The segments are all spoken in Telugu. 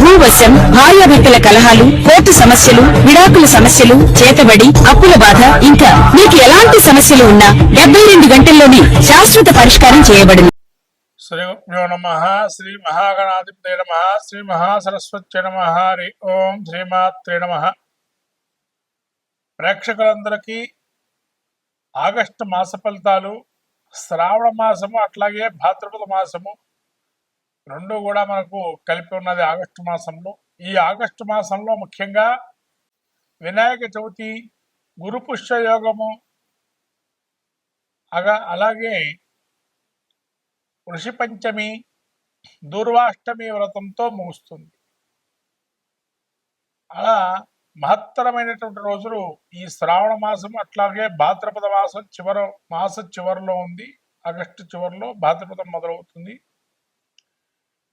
భూవశం భార్యాభర్తల కలహాలు కోర్టు సమస్యలు విడాకుల సమస్యలు చేతబడి అప్పుల బాధ ఇంకా మీకు ఎలాంటి సమస్యలు ఉన్నా డెబ్బై రెండు గంటల్లోనే శాశ్వత పరిష్కారం చేయబడింది. శ్రీ నమ శ్రీ మహాగణాధిపతి నమ శ్రీ మహాసరస్వతి నమ హరి ఓం శ్రీమాత్రే నమ. ప్రేక్షకులందరికీ ఆగస్టు మాస ఫలితాలు శ్రావణ మాసము అట్లాగే భాద్రపద మాసము రెండు కూడా మనకు కలిపి ఉన్నది ఆగస్టు మాసంలో. ఈ ఆగస్టు మాసంలో ముఖ్యంగా వినాయక చవితి గురుపుష్య యోగము అగా అలాగే ఋషి పంచమి దూర్వాష్టమి వ్రతంతో ముగుస్తుంది. అలా మహత్తరమైనటువంటి రోజులు ఈ శ్రావణ మాసం అట్లాగే భాద్రపద మాసం చివర మాస చివరిలో ఉంది. ఆగస్టు చివరిలో భాద్రపదం మొదలవుతుంది.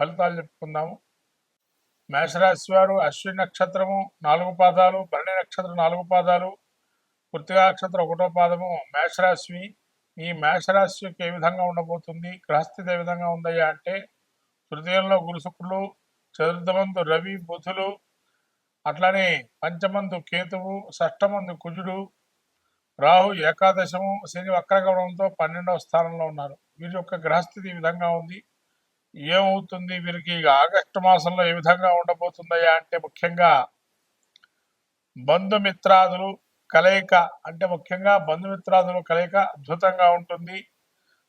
ఫలితాలు చెప్పుకుందాము. మేషరాశి వారు అశ్విని నక్షత్రము నాలుగు పాదాలు భరణి నక్షత్రం నాలుగు పాదాలు కృతికా నక్షత్రం ఒకటో పాదము మేషరాశి ఈ మేషరాశికి ఏ విధంగా ఉండబోతుంది? గ్రహస్థితి ఏ విధంగా ఉందయ్యా అంటే తృతీయంలో గురుశుక్రులు చతుర్థమందు రవి బుధులు అట్లానే పంచమందు కేతువు షష్టమందు కుజుడు రాహు ఏకాదశము శని వక్రగమనంతో పన్నెండవ స్థానంలో ఉన్నారు. వీరి యొక్క గ్రహస్థితి ఈ విధంగా ఉంది. ఏమవుతుంది? వీరికి ఇక ఆగస్టు మాసంలో ఏ విధంగా ఉండబోతుందయ్యా అంటే ముఖ్యంగా బంధుమిత్రాదులు కలయిక అంటే ముఖ్యంగా బంధుమిత్రాదులు కలయిక అద్భుతంగా ఉంటుంది.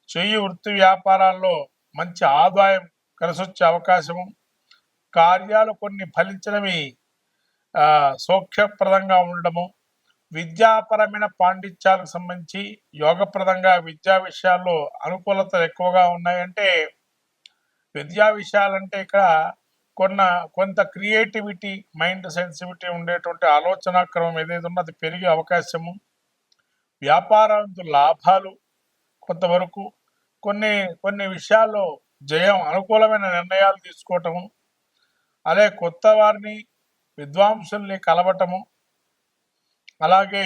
చెయ్యి వృత్తి వ్యాపారాల్లో మంచి ఆదాయం కలిసొచ్చే అవకాశము. కార్యాలు కొన్ని ఫలించినవి సౌఖ్యప్రదంగా ఉండడము. విద్యాపరమైన పాండిత్యాలకు సంబంధించి యోగప్రదంగా విద్యా విషయాల్లో అనుకూలతలు ఎక్కువగా ఉన్నాయంటే విద్యా విషయాలంటే ఇక్కడ కొన్న కొంత క్రియేటివిటీ మైండ్ సెన్సిటివిటీ ఉండేటువంటి ఆలోచన క్రమం ఏదైతే ఉందో అది పెరిగే అవకాశము. వ్యాపారంతో లాభాలు కొంతవరకు కొన్ని కొన్ని విషయాల్లో జయం అనుకూలమైన నిర్ణయాలు తీసుకోవటము అదే కొత్త వారిని విద్వాంసుల్ని కలవటము అలాగే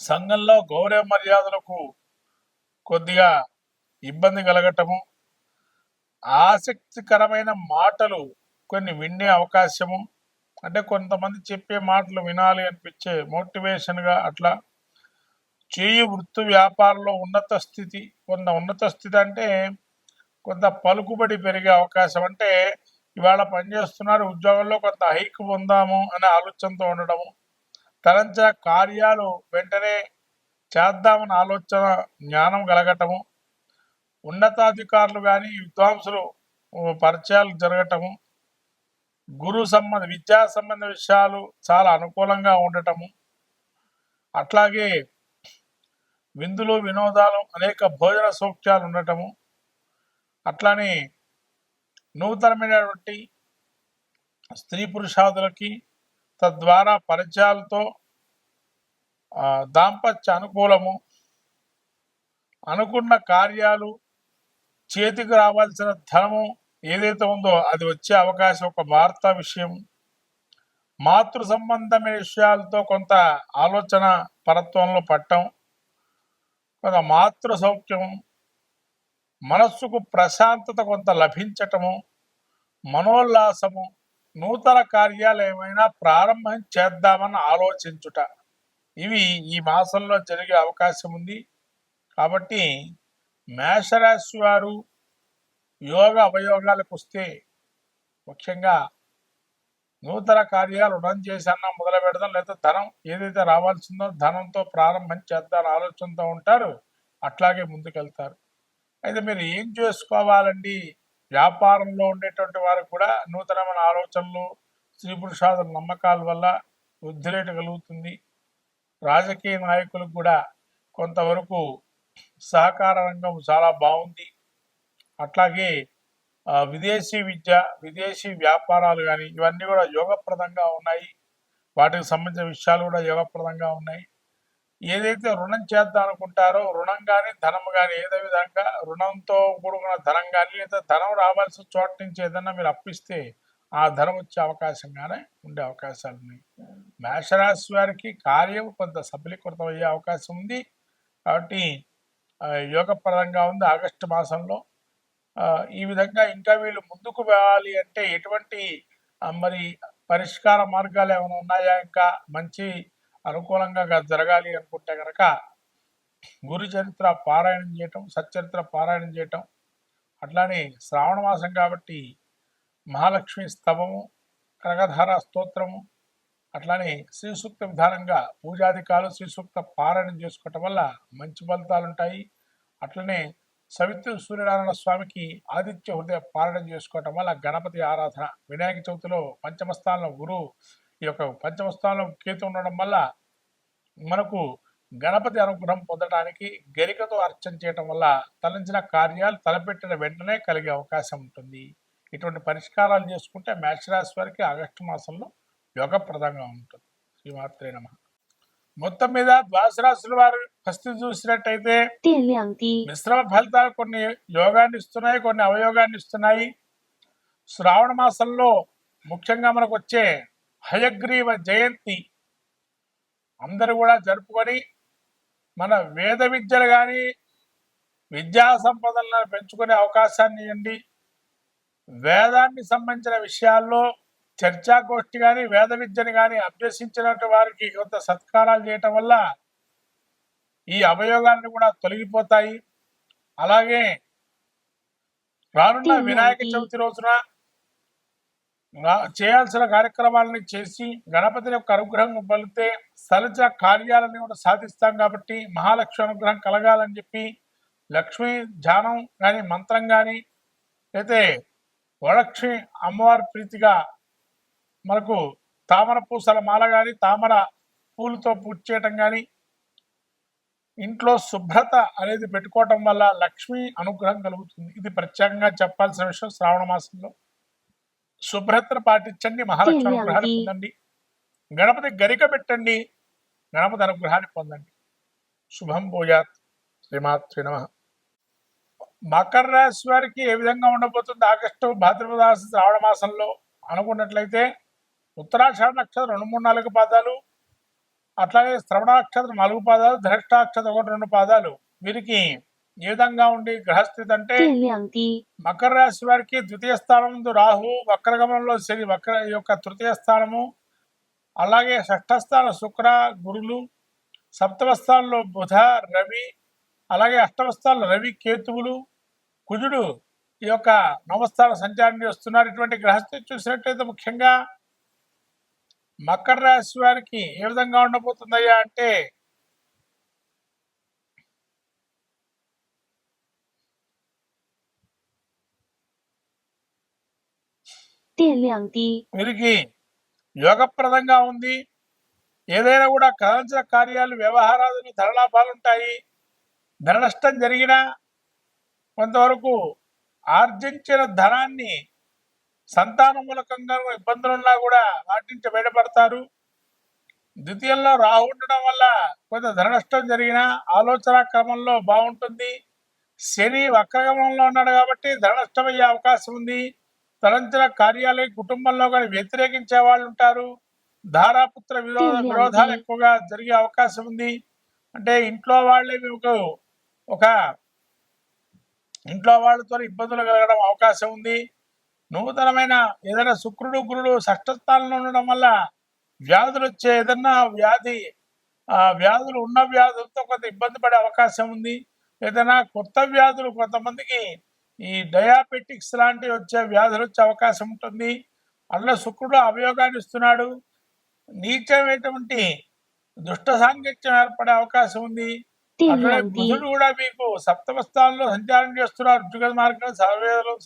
సంఘంలో గౌరవ మర్యాదలకు కొద్దిగా ఇబ్బంది కలగటము ఆసక్తికరమైన మాటలు కొన్ని వినే అవకాశము. అంటే కొంతమంది చెప్పే మాటలు వినాలి అనిపించే మోటివేషన్గా అట్లా చేయి వృత్తి వ్యాపారంలో ఉన్నత స్థితి కొంత ఉన్నత స్థితి అంటే కొంత పలుకుబడి పెరిగే అవకాశం. అంటే ఇవాళ పనిచేస్తున్నారు ఉద్యోగంలో కొంత హైక్ పొందాము అనే ఆలోచనతో ఉండడము. తరంచ కార్యాలు వెంటనే చేద్దామని ఆలోచన జ్ఞానం కలగటము. ఉన్నతాధికారులు కానీ విద్వాంసులు పరిచయాలు జరగటము గురు సంబంధ విద్యా సంబంధ విషయాలు చాలా అనుకూలంగా ఉండటము అట్లాగే విందులు వినోదాలు అనేక భోజన సౌఖ్యాలు ఉండటము అట్లానే నూతనమైనటువంటి స్త్రీ పురుషాదులకి తద్వారా పరిచయాలతో దాంపత్య అనుకూలము అనుకున్న కార్యాలు చేతికి రావాల్సిన ధనము ఏదైతే ఉందో అది వచ్చే అవకాశం ఒక వార్త విషయం. మాతృ సంబంధమైన విషయాలతో కొంత ఆలోచన పరత్వంలో పట్టం. కొంత మాతృ సౌఖ్యం మనస్సుకు ప్రశాంతత కొంత లభించటము మనోల్లాసము నూతన కార్యాలు ఏమైనా ప్రారంభం చేద్దామని ఆలోచించుట. ఇవి ఈ మాసంలో జరిగే అవకాశం ఉంది కాబట్టి మేషరాశి వారు యోగ అవయోగాలకు వస్తే ముఖ్యంగా నూతన కార్యాలు రుణం చేశాన మొదలు పెడదాం లేదా ధనం ఏదైతే రావాల్సిందో ధనంతో ప్రారంభం చేద్దాం ఆలోచనతో ఉంటారు అట్లాగే ముందుకెళ్తారు. అయితే మీరు ఏం చేసుకోవాలండి? వ్యాపారంలో ఉండేటువంటి వారు కూడా నూతనమైన ఆలోచనలు స్త్రీ పురుషాదుల నమ్మకాల వల్ల వృద్ధి రేటు కలుగుతుంది. రాజకీయ నాయకులకు కూడా కొంతవరకు సహకార రంగం చాలా బాగుంది. అట్లాగే విదేశీ విద్య విదేశీ వ్యాపారాలు కానీ ఇవన్నీ కూడా యోగప్రదంగా ఉన్నాయి. వాటికి సంబంధించిన విషయాలు కూడా యోగప్రదంగా ఉన్నాయి. ఏదైతే రుణం చేద్దాం అనుకుంటారో రుణం కానీ ధనం కానీ ఏదో విధంగా రుణంతో కూడుకున్న ధనం కానీ లేదా ధనం రావాల్సిన చోట నుంచి ఏదన్నా మీరు అప్పిస్తే ఆ ధనం వచ్చే అవకాశంగానే ఉండే అవకాశాలు ఉన్నాయి. మేషరాశి వారికి కార్యం కొంత సఫలీకృతం అయ్యే అవకాశం ఉంది. కాబట్టి ఆ, యోగప్రదంగా ఉంది ఆగస్టు మాసంలో. ఈ విధంగా ఇంకా వీళ్ళు ముందుకు వెళ్ళాలి అంటే ఎటువంటి మరి పరిష్కార మార్గాలు ఏమైనా ఉన్నాయా? ఇంకా మంచి అనుకూలంగా జరగాలి అనుకుంటే కనుక గురు చరిత్ర పారాయణం చేయటం సచ్చరిత్ర పారాయణం చేయటం అట్లానే శ్రావణ మాసం కాబట్టి మహాలక్ష్మి స్తవము కనకధార స్తోత్రము అట్లానే శ్రీసూక్త విధానంగా పూజాధికాలు శ్రీసూక్త పారాయణం చేసుకోవటం వల్ల మంచి ఫలితాలు ఉంటాయి అట్లనే సవిత్రు సూర్యనారాయణ స్వామికి ఆదిత్య హృదయ పాలన చేసుకోవటం వల్ల గణపతి ఆరాధన వినాయక చవితిలో పంచమస్థానంలో గురు ఈ యొక్క పంచమస్థానం కేతు ఉండడం వల్ల మనకు గణపతి అనుగ్రహం పొందడానికి గరికతో అర్చన చేయటం వల్ల తలంచిన కార్యాలు తలపెట్టిన వెంటనే కలిగే అవకాశం ఉంటుంది. ఇటువంటి పరిష్కారాలు చేసుకుంటే మేషరాశి వారికి ఆగస్టు మాసంలో యోగప్రదంగా ఉంటుంది. శ్రీమాత్రే నమ. మొత్తం మీద ద్వాదశ రాశుల వారు పరిస్థితి చూసినట్టయితే మిశ్రమ ఫలితాలు కొన్ని యోగాన్ని ఇస్తున్నాయి కొన్ని అవయోగాన్ని ఇస్తున్నాయి. శ్రావణ మాసంలో ముఖ్యంగా మనకు వచ్చే హయగ్రీవ జయంతి అందరూ కూడా జరుపుకొని మన వేద విద్యలు కానీ విద్యా సంపదలను పెంచుకునే అవకాశాన్ని ఇవ్వండి. వేదానికి సంబంధించిన విషయాల్లో చర్చాగోష్ఠి కానీ వేద విద్యను కానీ అభ్యసించినట్టు వారికి కొంత సత్కారాలు చేయటం వల్ల ఈ అవయోగాన్ని కూడా తొలగిపోతాయి అలాగే రానున్న వినాయక? చవితి రోజున చేయాల్సిన కార్యక్రమాలని చేసి గణపతిని యొక్క అనుగ్రహం పలితే సలజ కార్యాలని కూడా సాధిస్తాం కాబట్టి మహాలక్ష్మి అనుగ్రహం కలగాలని చెప్పి లక్ష్మీ ధ్యానం కానీ మంత్రం కానీ అయితే వరలక్ష్మి అమ్మవారి ప్రీతిగా మనకు తామర పూసల మాల కానీ తామర పూలతో పూజ చేయటం కానీ ఇంట్లో శుభ్రత అనేది పెట్టుకోవటం వల్ల లక్ష్మి అనుగ్రహం కలుగుతుంది. ఇది ప్రత్యేకంగా చెప్పాల్సిన విషయం శ్రావణ మాసంలో. శుభ్రతను పాటించండి మహాలక్ష్మి అనుగ్రహాన్ని. పొందండి. గణపతి గరిక పెట్టండి గణపతి అనుగ్రహాన్ని పొందండి. శుభం భూయాత్. శ్రీమాత్రి నమ. మకర రాశి వారికి ఏ విధంగా ఉండబోతుంది? ఆగస్టు భాద్రపద శ్రావణ మాసంలో అనుకున్నట్లయితే ఉత్తరాక్షర నక్షత్రం రెండు మూడు నాలుగు పాదాలు అట్లాగే శ్రవణ నక్షత్రం నాలుగు పాదాలు ధనిష్టాక్షత్రం ఒకటి రెండు పాదాలు. వీరికి ఏ విధంగా ఉండి గ్రహస్థితి అంటే మకర రాశి వారికి ద్వితీయ స్థానం రాహు వక్రగమనంలో శని వక్ర యొక్క తృతీయ స్థానము అలాగే షష్ఠస్థాన శుక్ర గురులు సప్తమ స్థానంలో బుధ రవి అలాగే అష్టమ స్థానంలో రవి కేతువులు కుజుడు ఈ యొక్క నవస్థాన సంచారాన్ని వస్తున్నారు. ఇటువంటి గ్రహస్థితి చూసినట్లయితే ముఖ్యంగా మకర రాశి వారికి ఏ విధంగా ఉండబోతుందయ్యా అంటే వీరికి యోగప్రదంగా ఉంది. ఏదైనా కూడా కథించిన కార్యాలు వ్యవహారాలు ధనలాభాలు ఉంటాయి. ధర నష్టం జరిగినా కొంతవరకు ఆర్జించిన ధనాన్ని సంతాన మూలకంగా ఇబ్బందులున్నా కూడా వాటి నుంచి బయటపడతారు. ద్వితీయంలో రాహు ఉండడం వల్ల కొంత ధన నష్టం జరిగిన ఆలోచన క్రమంలో బాగుంటుంది. శని వక్రగమనంలో ఉన్నాడు కాబట్టి ధన నష్టం అయ్యే అవకాశం ఉంది. తలంచిన కార్యాలయ కుటుంబంలో కానీ వ్యతిరేకించే వాళ్ళు ఉంటారు. ధారాపుత్ర విరోధ. విరోధాలు ఎక్కువగా జరిగే అవకాశం ఉంది. అంటే ఇంట్లో వాళ్ళే మీకు ఒక ఇంట్లో వాళ్ళతో ఇబ్బందులు కలగడం అవకాశం ఉంది. నూతనమైన ఏదైనా శుక్రుడు గురుడు షష్టస్థానంలో ఉండడం వల్ల వ్యాధులు వచ్చే ఏదన్నా వ్యాధి వ్యాధులు ఉన్న వ్యాధులతో కొంత ఇబ్బంది పడే అవకాశం ఉంది. ఏదైనా కొత్త వ్యాధులు కొంతమందికి ఈ డయాబెటిక్స్ లాంటివి వచ్చే వ్యాధులు వచ్చే అవకాశం ఉంటుంది. అందులో శుక్రుడు అవయోగాన్ని ఇస్తున్నాడు. నీచమైనటువంటి దుష్ట సాంగత్యం ఏర్పడే అవకాశం ఉంది. అట్లనే బుధుడు కూడా మీకు సప్తమ స్థానంలో సంచారం చేస్తున్నారు. యుగ మార్గంలో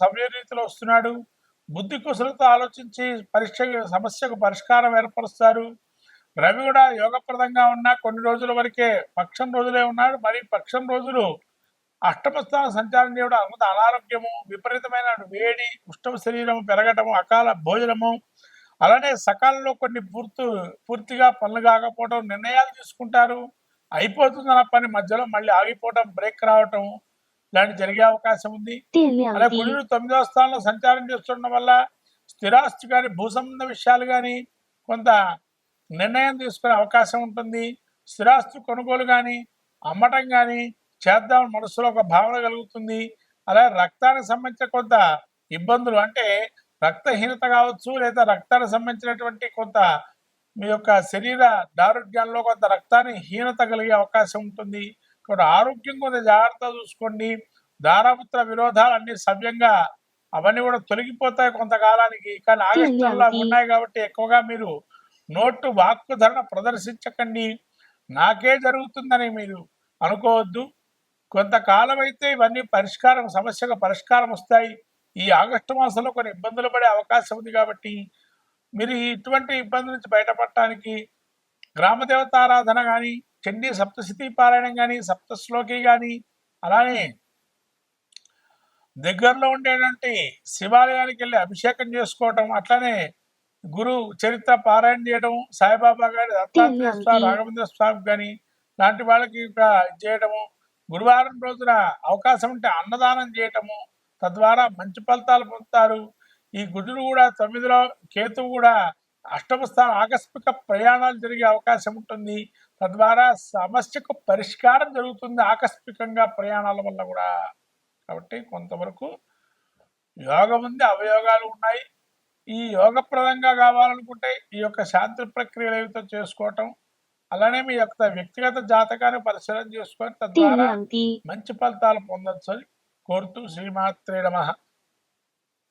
సవ్య రీతిలో వస్తున్నాడు. బుద్ధి కుశలతో ఆలోచించి పరీక్ష సమస్యకు పరిష్కారం ఏర్పరుస్తారు. రవి కూడా యోగప్రదంగా ఉన్న కొన్ని రోజుల వరకే పక్షం రోజులే ఉన్నాడు. మరి పక్షం రోజులు అష్టమస్థాన సంచారం చేయడం అమిత అనారోగ్యము విపరీతమైన వేడి ఉష్ణ శరీరము పెరగటము అకాల భోజనము. అలానే సకాలంలో కొన్ని పూర్తి పూర్తిగా పనులు కాకపోవడం నిర్ణయాలు తీసుకుంటారు. అయిపోతుందన్న పని మధ్యలో మళ్ళీ ఆగిపోవటం బ్రేక్ రావటం ఇలాంటి జరిగే అవకాశం ఉంది. అలాగే కుజుడు తొమ్మిదవ స్థానంలో సంచారం చేస్తుండడం వల్ల స్థిరాస్తి కానీ భూ సంబంధ విషయాలు కానీ కొంత నిర్ణయం తీసుకునే అవకాశం ఉంటుంది. స్థిరాస్తి కొనుగోలు కానీ అమ్మటం కానీ చేద్దాం మనసులో ఒక భావన కలుగుతుంది. అలాగే రక్తానికి సంబంధించిన కొంత ఇబ్బందులు అంటే రక్తహీనత కావచ్చు లేదా రక్తానికి సంబంధించినటువంటి కొంత మీ యొక్క శరీర దారుఢ్యంలో కొంత రక్తాన్ని హీనత కలిగే అవకాశం ఉంటుంది. కాబట్టి ఆరోగ్యం కొంత జాగ్రత్త చూసుకోండి. దారాపుత్ర విరోధాలు అన్ని సవ్యంగా అవన్నీ కూడా తొలగిపోతాయి కొంతకాలానికి. కానీ ఆగస్టులో ఉన్నాయి కాబట్టి ఎక్కువగా మీరు నోటు వాక్కు ధరణ ప్రదర్శించకండి. నాకే జరుగుతుందని మీరు అనుకోవద్దు. కొంతకాలం అయితే ఇవన్నీ పరిష్కారం సమస్యకు పరిష్కారం వస్తాయి. ఈ ఆగస్టు మాసంలో కొన్ని ఇబ్బందులు పడే అవకాశం ఉంది కాబట్టి మీరు ఇటువంటి ఇబ్బందుల నుంచి బయటపడటానికి గ్రామదేవత ఆరాధన కానీ చండీ సప్తశతి పారాయణం కానీ సప్తశ్లోకి కానీ అలానే దగ్గరలో ఉండేటువంటి శివాలయానికి వెళ్ళి అభిషేకం చేసుకోవటం అట్లానే గురు చరిత్ర పారాయణ చేయడం సాయిబాబా గారి దత్తాత్రేయ స్వామి రాఘవేంద్ర స్వామి కానీ లాంటి వాళ్ళకి చేయటము గురువారం రోజున అవకాశం ఉంటే అన్నదానం చేయటము తద్వారా మంచి ఫలితాలు పొందుతారు. ఈ గుజుడు కూడా తొమ్మిదిలో కేతువు కూడా అష్టమ స్థానం ఆకస్మిక ప్రయాణాలు జరిగే అవకాశం ఉంటుంది. తద్వారా సమస్యకు పరిష్కారం జరుగుతుంది ఆకస్మికంగా ప్రయాణాల వల్ల కూడా. కాబట్టి కొంతవరకు యోగం ఉంది అవయోగాలు ఉన్నాయి. ఈ యోగప్రదంగా కావాలనుకుంటే ఈ యొక్క శాంతి ప్రక్రియలు ఏమిటో చేసుకోవటం అలానే మీ యొక్క వ్యక్తిగత జాతకాన్ని పరిశీలన చేసుకొని తద్వారా మంచి ఫలితాలు పొందొచ్చు అని కోరుతూ శ్రీమాత్రే నమ.